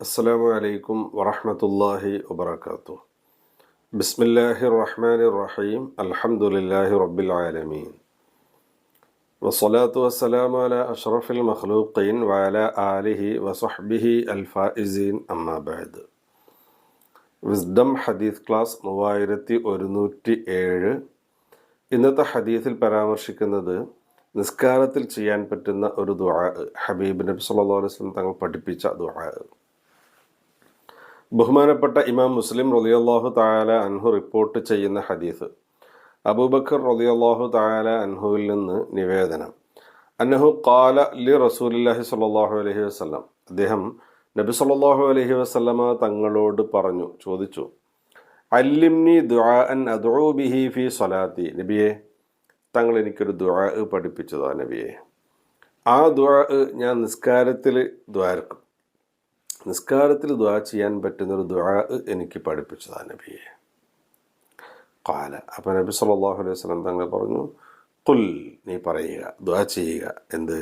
അസ്സാം വലൈക്കും വറഹമത്തല്ലാഹി വബർക്കാത്തു ബിസ്മില്ലാഹി റഹ്മാൻ റഹീം അലഹമുല്ലാഹി റബ്ബിൽ ആലമീൻ വസ്സലാത്തു വസ്സലാം അല അഷ്റഫിൽ മഖ്ലൂഖീൻ വഅല ആലിഹി വസഹ്ബിഹി അൽഫായിസീൻ അമ്മാബാദ് വിസ്ഡം ഹദീസ് ക്ലാസ് മൂവായിരത്തി ഒരുന്നൂറ്റി ഏഴ്. ഇന്നത്തെ ഹദീസിൽ പരാമർശിക്കുന്നത് നിസ്കാരത്തിൽ ചെയ്യാൻ പറ്റുന്ന ഒരു ദുആ ഹബീബ് നബി സല്ലല്ലാഹു വസ്ലം തങ്ങൾ പഠിപ്പിച്ച ദുആ. ബഹുമാനപ്പെട്ട ഇമാം മുസ്ലിം റളിയല്ലാഹു തആല അൻഹു റിപ്പോർട്ട് ചെയ്യുന്ന ഹദീസ്. അബൂബക്കർ റളിയല്ലാഹു തആല അൻഹുവിൽ നിന്ന് നിവേദനം. അന്നഹു കാല ലി റസൂലില്ലാഹി സ്വല്ലല്ലാഹു അലഹി വസ്ലം അദ്ദേഹം നബി സല്ലാഹു അലഹി വസ്ലമ തങ്ങളോട് പറഞ്ഞു ചോദിച്ചു അല്ലിംനി ദുആ അൻ ബിഹി ഫി സ്വലാത്തി. നബിയെ തങ്ങൾ എനിക്കൊരു ദുആ പഠിപ്പിച്ചതാ നബിയെ ആ ദുആ ഞാൻ നിസ്കാരത്തിൽ ദ്വാരക്കും നിസ്കാരത്തിൽ ദ്വാ ചെയ്യാൻ പറ്റുന്ന ഒരു ദുആ എനിക്ക് പഠിപ്പിച്ചതാ നബിയെ കാല അപ്പം നബി സല്ലല്ലാഹു അലൈഹി വസല്ലം തങ്ങൾ പറഞ്ഞു കുൽ നീ പറയുക ദ്വാ ചെയ്യുക എന്ത്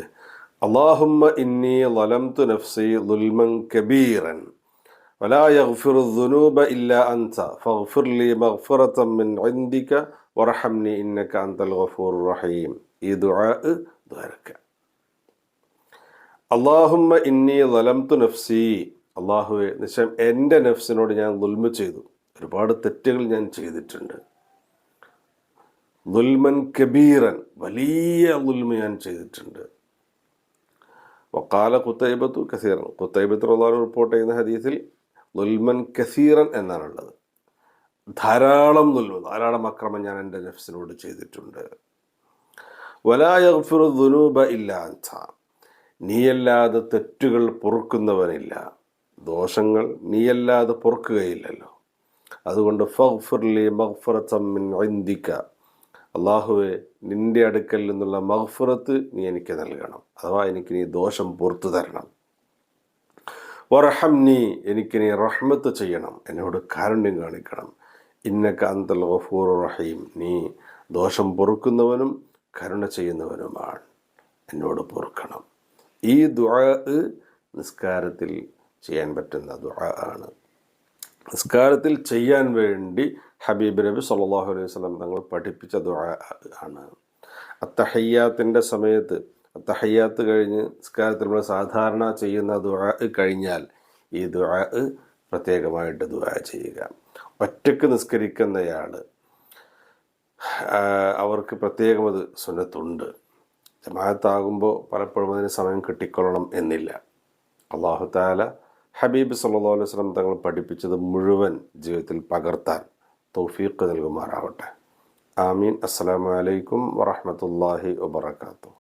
അള്ളാഹുമ്മ ഇന്നി ലലംതു നഫ്സി ളുൽമൻ കബീറൻ ولا يغفر الذنوب إلا أنت فاغفر لي مغفرة من عندك വറഹംനി ഇന്നക്ക അന്തൽ ഗഫൂർ റഹീം. ഈ ദുആ ദ്വാരക്ക. അള്ളാഹുമ്മ ഇന്നി വലംതു നഫ്സി. അള്ളാഹുവെ നിശ്ചയം എന്റെ നഫ്സിനോട് ഞാൻ ദുൽമ ചെയ്തു. ഒരുപാട് തെറ്റുകൾ ഞാൻ ചെയ്തിട്ടുണ്ട്. ദുൽമൻ കബീറൻ വലിയ ദുൽമ ഞാൻ ചെയ്തിട്ടുണ്ട്. വക്കാല കുത്തൈബത്തു കസീറൻ. കുത്തൈബത്ത് റഹ്ലാൻ റിപ്പോർട്ട് ചെയ്യുന്ന ഹദീസിൽ ദുൽമൻ കസീറൻ എന്നാണുള്ളത്. ധാരാളം ദുൽമ ധാരാളം അക്രമം ഞാൻ എന്റെ നഫ്സിനോട് ചെയ്തിട്ടുണ്ട്. വലായഫിറു ദുനൂബ ഇല്ലാത്ത നീയല്ലാതെ തെറ്റുകൾ പൊറുക്കുന്നവനില്ല. ദോഷങ്ങൾ നീയല്ലാതെ പൊറുക്കുകയില്ലല്ലോ. അതുകൊണ്ട് ഫഗ്ഫിർലി മഗ്ഫറത്തം മിൻ ഇന്ദിക്ക അള്ളാഹുവെ നിന്റെ അടുക്കൽ നിന്നുള്ള മഹ്ഫുറത്ത് നീ എനിക്ക് നൽകണം. അഥവാ എനിക്ക് നീ ദോഷം പുറത്തു തരണം. വറഹം നീ എനിക്ക് നീ റഹ്മത്ത് ചെയ്യണം. എന്നോട് കാരുണ്യം കാണിക്കണം. ഇന്നക്ക അന്തൽ ഗഫൂർ റഹീം. നീ ദോഷം പൊറുക്കുന്നവനും കരുണ ചെയ്യുന്നവനുമാണ്. എന്നോട് പൊറുക്കണം. ഈ ദുആ നിസ്കാരത്തിൽ ചെയ്യാൻ പറ്റുന്ന ദുആ ആണ്. നിസ്കാരത്തിൽ ചെയ്യാൻ വേണ്ടി ഹബീബ് നബി സല്ലാഹു അലൈഹി വസല്ലം തങ്ങൾ പഠിപ്പിച്ച ദുആ ആണ്. അത്തഹയ്യാത്തിന്റെ സമയത്ത് അത്തഹയ്യാത്ത് കഴിഞ്ഞ് നിസ്കാരത്തിൽ നമ്മൾ സാധാരണ ചെയ്യുന്ന ദുആ കഴിഞ്ഞാൽ ഈ ദുആ പ്രത്യേകമായിട്ട് ദുആ ചെയ്യുക. ഒറ്റയ്ക്ക് നിസ്കരിക്കുന്നയാൾ അവർക്ക് പ്രത്യേകം അത് സുന്നത്തുണ്ട്. ജമാഅത്താകുമ്പോൾ പലപ്പോഴും അതിന് സമയം കിട്ടിക്കൊള്ളണം എന്നില്ല. അള്ളാഹു താല ഹബീബ് സല്ലല്ലാഹു അലൈഹി വസല്ലം തങ്ങൾ പഠിപ്പിച്ചത് മുഴുവൻ ജീവിതത്തിൽ പകർത്താൻ തൗഫീഖ് നൽകുമാറാവട്ടെ. ആമീൻ. അസ്സലാമു അലൈക്കും വറഹ്മത്തുള്ളാഹി വബറകാതുഹു.